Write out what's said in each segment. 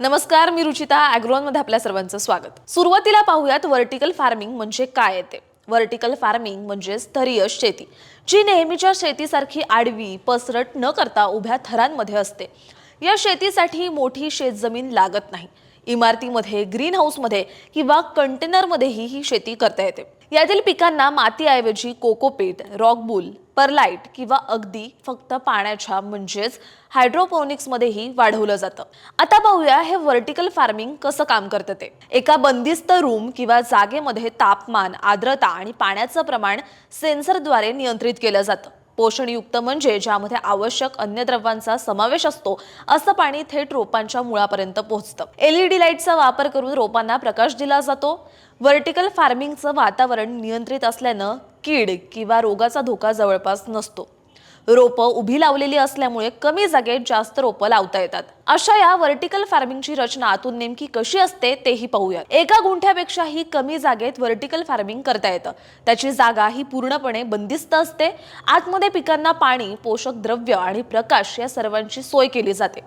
नमस्कार मी रुचिता ॲग्रोनमध्ये आपल्या सर्वांचं स्वागत. सुरुवातीला पाहूयात व्हर्टिकल फार्मिंग म्हणजे काय येते? व्हर्टिकल फार्मिंग म्हणजे स्तरीय शेती जी नेहमीच्या शेतीसारखी आडवी पसरट न करता उभ्या थरांमध्ये असते. या शेतीसाठी मोठी शेतजमीन लागत नाही. इमारतीमध्ये ग्रीन हाऊसमध्ये किंवा कंटेनरमध्येही ही शेती करता येते. यातील पिकांना मातीऐवजी कोकोपीट रॉकबुल परलाईट किंवा अगदी फक्त पाण्याच्या म्हणजेच हायड्रोपोनिक्समध्येही वाढवलं जातं. आता पाहूया हे व्हर्टिकल फार्मिंग कसं काम करतं ते. एका बंदिस्त रूम किंवा जागेमध्ये तापमान आर्द्रता आणि पाण्याचं प्रमाण सेन्सरद्वारे नियंत्रित केलं जातं. पोषणयुक्त म्हणजे ज्यामध्ये आवश्यक अन्नद्रव्यांचा समावेश असतो असं पाणी थेट रोपांच्या मुळापर्यंत पोहोचतं. एलईडी लाईटचा वापर करून रोपांना प्रकाश दिला जातो. व्हर्टिकल फार्मिंगचं वातावरण नियंत्रित असल्यानं कीड किंवा रोगाचा धोका जवळपास नसतो. रोपं उभी लावलेली असल्यामुळे कमी जागेत जास्त रोपं लावता येतात. अशा या व्हर्टिकल फार्मिंगची रचना आतून नेमकी कशी असते तेही पाहूया. एका गुंठ्यापेक्षाही कमी जागेत व्हर्टिकल फार्मिंग करता येतं. त्याची जागा ही पूर्णपणे बंदिस्त असते. आतमध्ये पिकांना पाणी पोषक द्रव्य आणि प्रकाश या सर्वांची सोय केली जाते.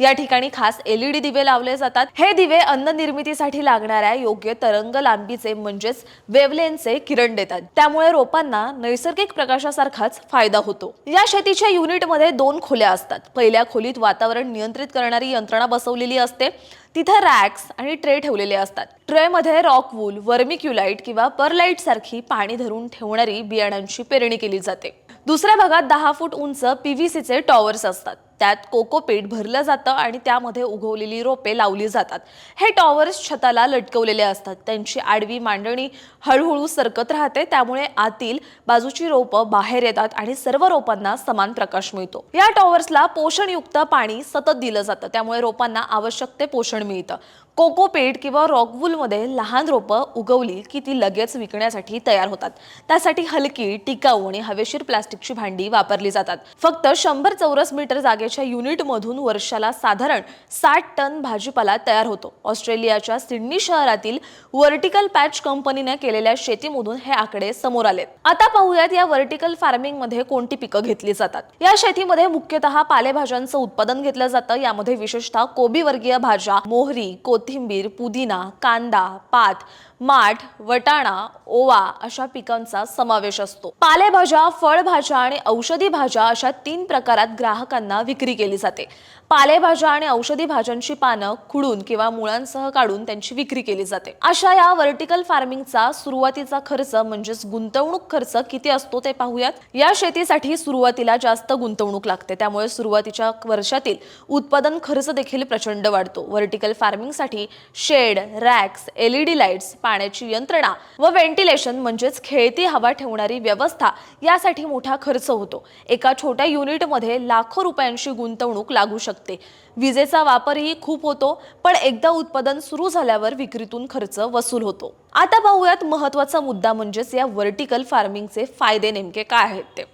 या ठिकाणी खास एलईडी दिवे लावले जातात. हे दिवे अन्न निर्मितीसाठी लागणाऱ्या योग्य तरंग लांबीचे म्हणजेच वेवलेनचे किरण देतात. त्यामुळे रोपांना नैसर्गिक प्रकाशासारखाच फायदा होतो. या शेतीच्या युनिटमध्ये दोन खोल्या असतात. पहिल्या खोलीत वातावरण नियंत्रित करणारी यंत्रणा बसवलेली असते. तिथे रॅक्स आणि ट्रे ठेवलेले असतात. ट्रेमध्ये रॉकवूल वर्मिक्युलाइट किंवा परलाइट सारखी पाणी धरून ठेवणारी बियाणांची पेरणी केली जाते. दुसऱ्या भागात दहा फूट उंच पीव्हीसीचे टॉवर्स असतात. त्यात कोकोपीट भरलं जातं आणि त्यामध्ये उगवलेली रोपे लावली जातात. हे टॉवर्स छताला लटकवलेले असतात. त्यांची आडवी मांडणी हळूहळू सरकत राहते. त्यामुळे आतील बाजूची रोपं बाहेर येतात आणि सर्व रोपांना समान प्रकाश मिळतो. या टॉवर्सला पोषणयुक्त पाणी सतत दिलं जातं. त्यामुळे रोपांना आवश्यक ते पोषण मिळतं. कोकोपेट किंवा रॉकवूलमध्ये लहान रोपं उगवली की ती लगेच विकण्यासाठी तयार होतात. त्यासाठी हलकी टिकाऊ आणि हवेशीर प्लास्टिकची भांडी वापरली जातात. फक्त शंभर चौरस मीटर जागेच्या युनिटमधून वर्षाला साधारण साठ टन भाजीपाला तयार होतो. ऑस्ट्रेलियाच्या सिडनी शहरातील व्हर्टिकल पॅच कंपनीने केलेल्या शेतीमधून हे आकडे समोर आलेत. आता पाहूयात या व्हर्टिकल फार्मिंगमध्ये कोणती पिकं घेतली जातात. या शेतीमध्ये मुख्यतः पालेभाज्यांचं उत्पादन घेतलं जातं. यामध्ये विशेषतः कोबी वर्गीय भाज्या मोहरी कोथिंबीर पुदिना कांदा पात माठ वटाणा ओवा अशा पिकांचा समावेश असतो. पालेभाज्या फळभाज्या आणि औषधी भाज्या अशा तीन प्रकारात ग्राहकांना विक्री केली जाते. पालेभाज्या आणि औषधी भाज्यांची पानं खुडून किंवा मुळांसह काढून त्यांची विक्री केली जाते. अशा या व्हर्टिकल फार्मिंगचा सुरुवातीचा खर्च म्हणजेच गुंतवणूक खर्च किती असतो ते पाहूयात. या शेतीसाठी सुरुवातीला जास्त गुंतवणूक लागते. त्यामुळे सुरुवातीच्या वर्षातील उत्पादन खर्च देखील प्रचंड वाढतो. व्हर्टिकल फार्मिंगसाठी शेड रॅक्स एलईडी लाईट्स पाण्याची यंत्रणा व व्हेंटिलेशन म्हणजेच खेळती हवा ठेवणारी व्यवस्था यासाठी मोठा खर्च होतो. एका छोट्या युनिटमध्ये लाखो रुपयांची गुंतवणूक लागू शकते. विजेचा वापरही खूप होतो पण एकदा उत्पादन सुरू झाल्यावर विक्रीतून खर्च वसूल होतो. आता पाहूयात महत्त्वाचा मुद्दा म्हणजेच या व्हर्टिकल फार्मिंगचे फायदे नेमके काय आहेत ते.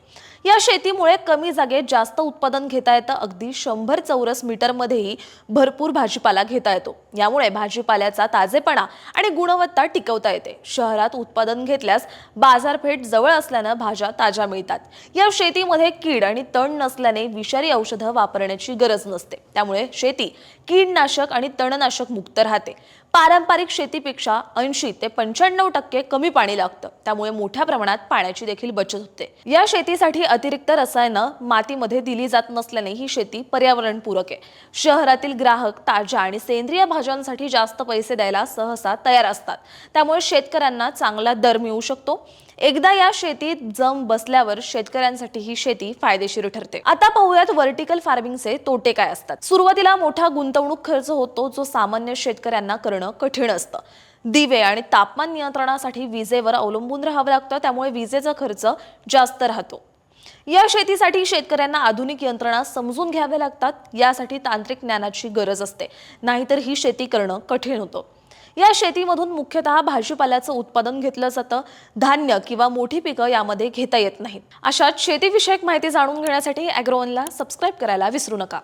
या शेतीमुळे कमी जागेत जास्त उत्पादन घेता येतं. अगदी शंभर चौरस मीटरमध्येही भरपूर भाजीपाला घेता येतो. यामुळे भाजीपाल्याचा ताजेपणा आणि गुणवत्ता टिकवता येते. शहरात उत्पादन घेतल्यास बाजारपेठ जवळ असल्यानं भाज्या ताज्या मिळतात. या शेतीमध्ये कीड आणि तण नसल्याने विषारी औषधं वापरण्याची गरज नसते. त्यामुळे शेती कीडनाशक आणि तणनाशक मुक्त राहते. पारंपरिक शेतीपेक्षा ऐंशी ते पंच्याण्णव टक्के कमी पाणी लागतं. त्यामुळे मोठ्या प्रमाणात पाण्याची देखील बचत होते. या शेतीसाठी अतिरिक्त रसायनं मातीमध्ये दिली जात नसल्याने ही शेती पर्यावरणपूरक आहे. शहरातील ग्राहक ताज्या आणि सेंद्रिय भाज्यांसाठी जास्त पैसे द्यायला सहसा तयार असतात. त्यामुळे शेतकऱ्यांना चांगला दर मिळू शकतो. एकदा या शेतीत जम बसल्यावर शेतकऱ्यांसाठी ही शेती फायदेशीर ठरते. आता पाहूयात व्हर्टिकल फार्मिंगचे तोटे काय असतात. सुरुवातीला मोठा गुंतवणूक खर्च होतो जो सामान्य शेतकऱ्यांना करणं कठीण असतं. दिवे आणि तापमान नियंत्रणासाठी विजेवर अवलंबून राहावं लागतं त्यामुळे विजेचा खर्च जास्त राहतो. या शेतीसाठी शेतकऱ्यांना आधुनिक यंत्रणा समजून घ्याव्या लागतात यासाठी तांत्रिक ज्ञानाची गरज असते. नाहीतर ही शेती करणं कठीण होतं. या शेतीमधून मुख्यतः भाजीपाल्याचं उत्पादन घेतलं जातं. धान्य किंवा मोठी पिकं यामध्ये घेता येत नाहीत. अशात शेतीविषयक माहिती जाणून घेण्यासाठी अॅग्रोवनला सबस्क्राईब करायला विसरू नका.